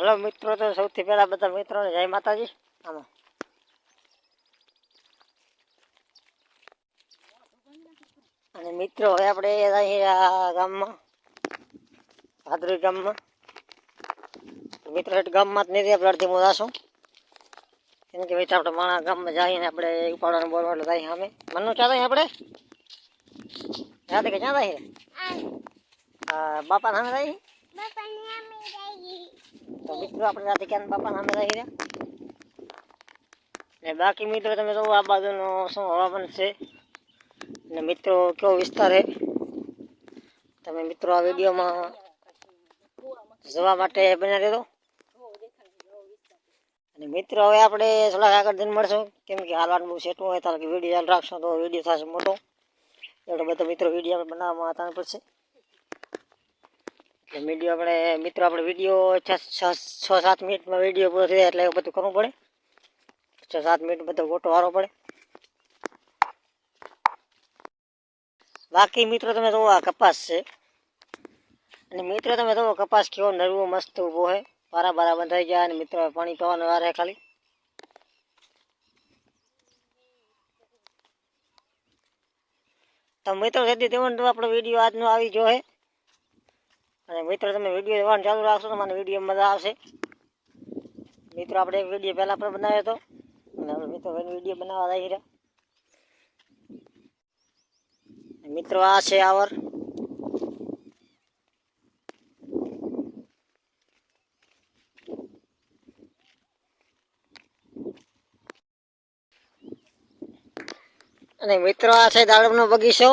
હાલો મિત્રો તો સૌથી પહેલા બધા મિત્રોને જય માતાજી. આમાં અને મિત્રો હવે આપણે અહીંયા આ ગામમાં ભાદરી ગામમાં મિત્રો હેઠ ગામમાં જ નથી આપણે અડધી મોદાશું કેમ કે ભાઈ આપણે માણા ગામમાં જઈને આપણે ઉપાડવાનું બોલવા એટલે જાય સામે. મનનું ચાલે આપણે? યાદ કે ક્યાં થાય બાપા સામે જાય? તો મિત્રો આપણે સાથે ક્યાં બાપા સામે રહી રહ્યા ને બાકી મિત્રો તમે જો આ બાજુનો શું હવામાન છે. ને મિત્રો કેવો વિસ્તાર છે. તમે મિત્રો આ વિડીયોમાં જોવા માટે બના દેજો અને મિત્રો હવે આપણે થોડાક આગળ જઈને મળશું. કેમ કે હાલવાનું બહુ સેટું હોય, તારે વીડિયો રાખશો તો વીડિયો થશે મોટો. એટલો બધો મિત્રો વીડિયો આપણે બનાવવામાં આવતા પડશે. વીડિયો આપણે, મિત્રો, આપણે વીડિયો છ છ સાત મિનિટમાં વીડિયો પૂરો થઈ એટલે એ બધું કરવું પડે. છ સાત મિનિટ બધો ગોટો વારો પડે. બાકી મિત્રો, તમે જુઓ આ કપાસ છે. અને મિત્રો, તમે જુઓ કપાસ કેવો નરવો મસ્ત ઊભો છે. પારા બારા બંધાઈ ગયા અને મિત્રો પાણી પીવાનો વાર છે ખાલી. તો મિત્રો તેવન તો આપણો વીડિયો આજનો આવી જો છે. અને મિત્રો, તમે વીડિયો જોવાનું ચાલુ રાખશો તો મને વીડિયો મજા આવશે. મિત્રો, આપણે એક વીડિયો પહેલાં પણ બનાવ્યો હતો. અને હવે મિત્રો વીડિયો બનાવવા જઈ રહ્યા. મિત્રો, આ છે આવર અને મિત્રો, આ છે દાડમનો બગીચો.